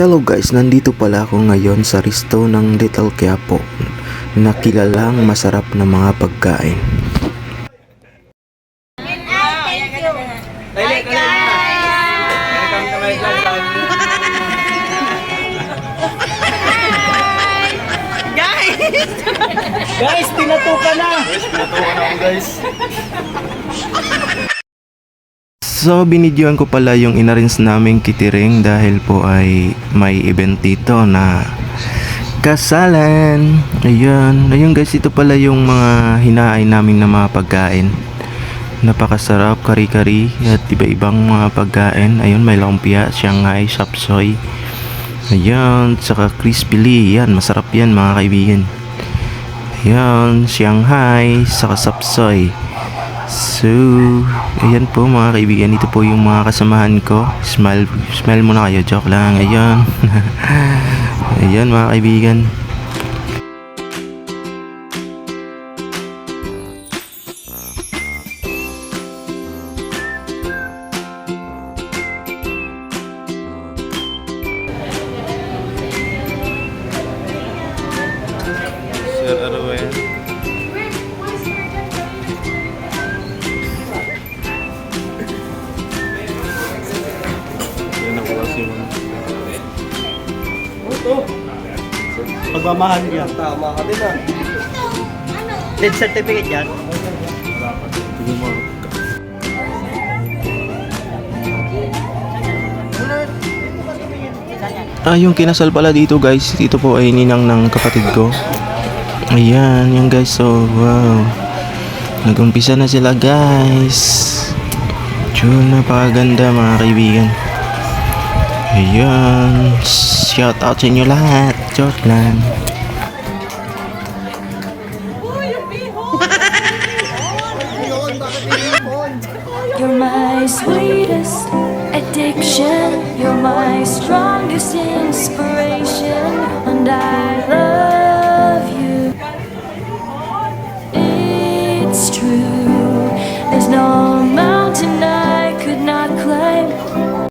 Hello guys, nandito pala ako ngayon sa resto ng Little Quiapo na kilalang masarap na mga pagkain. Hi guys! Guys, pinatuka na! So, binidyoan ko pala yung inarins naming kitiring dahil po ay may event dito na kasalan. Ayun. Ayun guys, ito pala yung mga hinaay namin na mga pagkain. Napakasarap, kari-kari at iba-ibang mga pagkain. Ayun, may lumpia, Shanghai, Sapsoy. Ayun, saka crispy lee. Yan, masarap yan mga kaibigan. Ayun, Shanghai, saka Sapsoy. So, ayan po mga kaibigan, ito po yung mga kasamahan ko. Smile, smile muna kayo, joke lang. Ayan. ayan mga kaibigan. Sir Arwen. Yan Ito. Pagmamahal yan. Tama ka din ah. Dead certificate yan. Ah, yung kinasal pala dito guys, dito po ay ninang ng kapatid ko. Ayan, yung guys, so wow. Nagumpisa na sila guys. Jun, napakaganda mga kaibigan. Ayan, shout out sa inyo lahat. Joke lang. You're my sweetest addiction. You're my strongest inspiration. And I